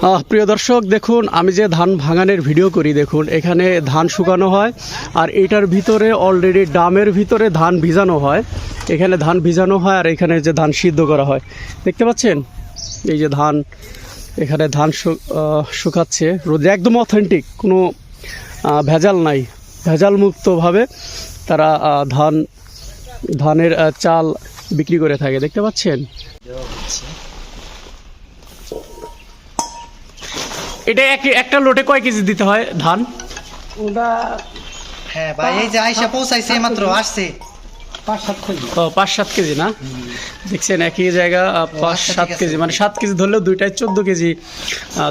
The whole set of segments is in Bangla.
প্রিয় দর্শক, দেখুন, আমি যে ধান ভাঙানের ভিডিও করি, দেখুন, এখানে ধান শুকানো হয়, আর এটার ভিতরে অলরেডি ডামের ভিতরে ধান ভিজানো হয়। এখানে ধান ভিজানো হয়, আর এখানে যে ধান সিদ্ধ করা হয়। দেখতে পাচ্ছেন? এই যে ধান, এখানে ধান শুকাচ্ছে। রোদে একদম অথেন্টিক কোনো ভেজাল নাই। ভেজাল মুক্তভাবে তারা ধান, ধানের চাল বিক্রি করে থাকে। দেখতে পাচ্ছেন? এটা এক একটা লোটে কয় কেজি দিতে হয় ধান? হ্যাঁ ভাই এই যে আইসা পৌঁছাইছে মাত্র আসছে। ও পাঁচ সাত কেজি না? দেখছেন একই জায়গা পাঁচ আচ্ছা, সাত কেজি। মানে সাত কেজি ধরলেও দুইটায় চোদ্দ কেজি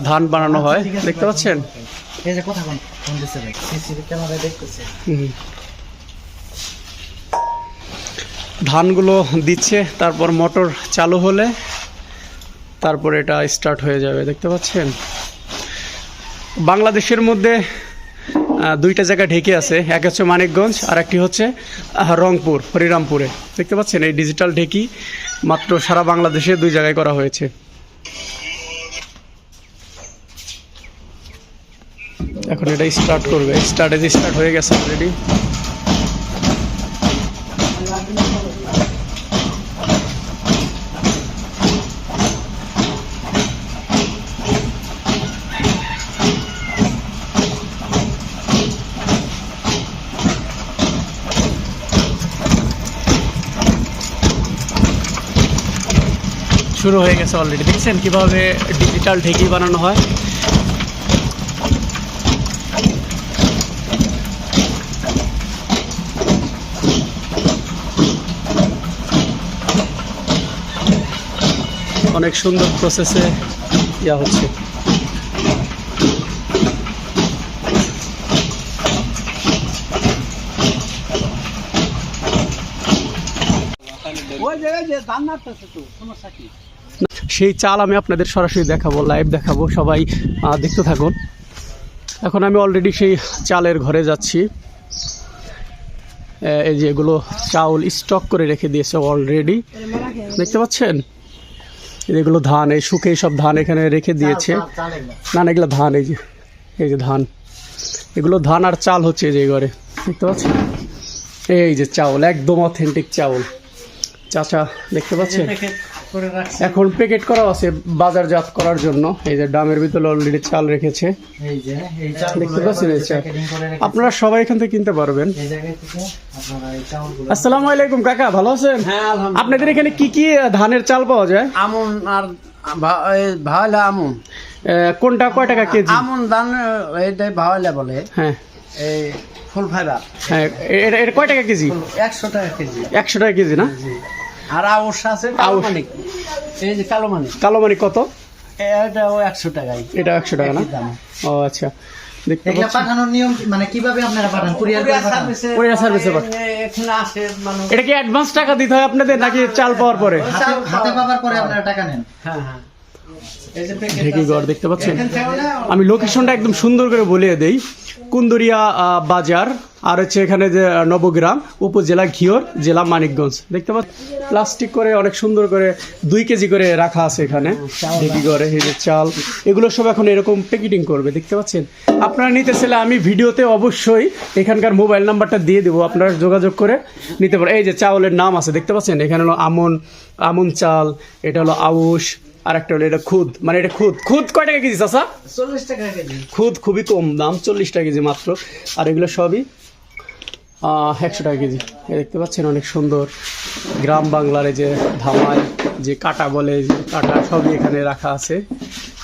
ধান বানানো হয়। দেখতে পাচ্ছেন। ধানগুলো দিচ্ছে তারপর মোটর চালু হলে তারপর এটা স্টার্ট হয়ে যাবে। দেখতে পাচ্ছেন? বাংলাদেশের মধ্যে দুইটা জায়গা ঢেকে আছে। এক হচ্ছে মানিকগঞ্জ আর একটি হচ্ছে রংপুর, হরিরামপুরে। দেখতে পাচ্ছেন, এই ডিজিটাল ঢেকি মাত্র সারা বাংলাদেশে দুই জায়গায় করা হয়েছে। এখন এটা স্টার্ট করবে। স্টার্ট স্টার্ট হয়ে গেছে অলরেডি শুরু হয়ে গেছে অলরেডি দেখছেন কীভাবে ডিজিটাল ঢেকি বানানো হয়? অনেক সুন্দর প্রসেসে ইয়া হচ্ছে। সেই চাল আমি আপনাদের সরাসরি দেখাবো লাইভ দেখাবো। সবাই দেখতে থাকুন। এখন আমি অলরেডি সেই চালের ঘরে যাচ্ছি। এই যে এগুলো চাউল স্টক করে রেখে দিয়েছে অলরেডি দেখতে পাচ্ছেন? এগুলো ধান এই শুকে সব ধান এখানে রেখে দিয়েছে। না না এগুলো ধান এই যে এই যে ধান। এগুলো ধান আর চাল হচ্ছে এই যে ঘরে। দেখতে পাচ্ছেন? এই যে চাউল একদম অথেন্টিক চাউল। চাচা দেখতে পাচ্ছেন? এখন প্যাকেট করা আছে বাজারজাত করার জন্য। এই যে ডামের ভিতরে অলরেডি চাল রেখেছে। এই যে এই চাল দেখতে পাচ্ছেন এই চাল? আপনারা সবাই এখান থেকে কিনতে পারবেন। এই জায়গায় থেকে আপনারা এই চাউলগুলো আসসালামু আলাইকুম কাকা ভালো আছেন? হ্যাঁ আপনাদের এখানে কি কি ধানের চাল পাওয়া যায়? আমন আর ভা- এই আমন। কোনটা কয় টাকা কেজি? আমন ধান এইটাই ভাওয়ালা বলে। হ্যাঁ। এই ফুল ফাইবা হ্যাঁ এটা এটা কয় টাকা কেজি? একশো টাকা কেজি। একশো টাকা কেজি না? আর আউশ আছে আউশ। এই যে কালো মানিক। কালো মানে কত? এটাও একশো টাকাই এটা একশো টাকা না? ও আচ্ছা। নিয়ম মানে কীভাবে আপনারা পাঠান? কুরিয়ার কুরিয়ার সার্ভিসে কুরিয়ার সার্ভিসে মানে এখানে আসে মানুষ এটা কি অ্যাডভান্স টাকা দিতে হয় আপনাদের নাকি চাল পাওয়ার পরে? হাতে হাতে পরে আপনারা টাকা নেন। হ্যাঁ হ্যাঁ। এই ঢেকি ঘর দেখতে পাচ্ছেন? আমি লোকেশনটা একদম সুন্দর করে বলিয়ে দেই। কুন্দরিয়া বাজার আর হচ্ছে এখানে যে নবগ্রাম উপজেলা ঘিওর জেলা মানিকগঞ্জ। দেখতে পাচ্ছেন? প্লাস্টিক করে অনেক সুন্দর করে দুই কেজি করে রাখা আছে এখানে। ঢেকি ঘরে এই যে চাল এগুলো সব এখন এরকম প্যাকেটিং করবে দেখতে পাচ্ছেন? আপনারা নিতে চাইলে আমি ভিডিওতে অবশ্যই এখানকার মোবাইল নাম্বারটা দিয়ে দেবো আপনারা যোগাযোগ করে নিতে পারেন। এই যে চাউলের নাম আছে দেখতে পাচ্ছেন? এখানে হলো আমন আমন চাল এটা হলো আউশ আর একটা হলো এটা খুদ। মানে এটা খুদ। খুদ কয় টাকা কেজি চাষা চল্লিশ টাকা কেজি। খুদ খুবই কম দাম চল্লিশ টাকা কেজি মাত্র। আর এগুলো সবই একশো টাকা কেজি। দেখতে পাচ্ছেন অনেক সুন্দর গ্রাম বাংলার এই যে ধামাই যে কাটা বলে কাটা সবই এখানে রাখা আছে।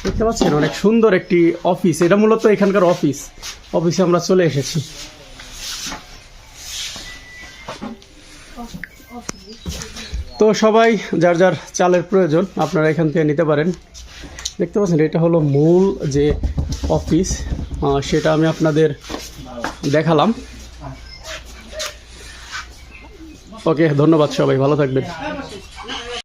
দেখতে পাচ্ছেন অনেক সুন্দর একটি অফিস। এটা মূলত এখানকার অফিস। অফিসে আমরা চলে এসেছি। তো সবাই, যার যার চালের প্রয়োজন, আপনারা এখান থেকে নিতে পারেন। দেখতে পাচ্ছেন, এটা হলো মূল যে অফিস সেটা আমি আপনাদের দেখালাম। ওকে, ধন্যবাদ সবাই, ভালো থাকবেন।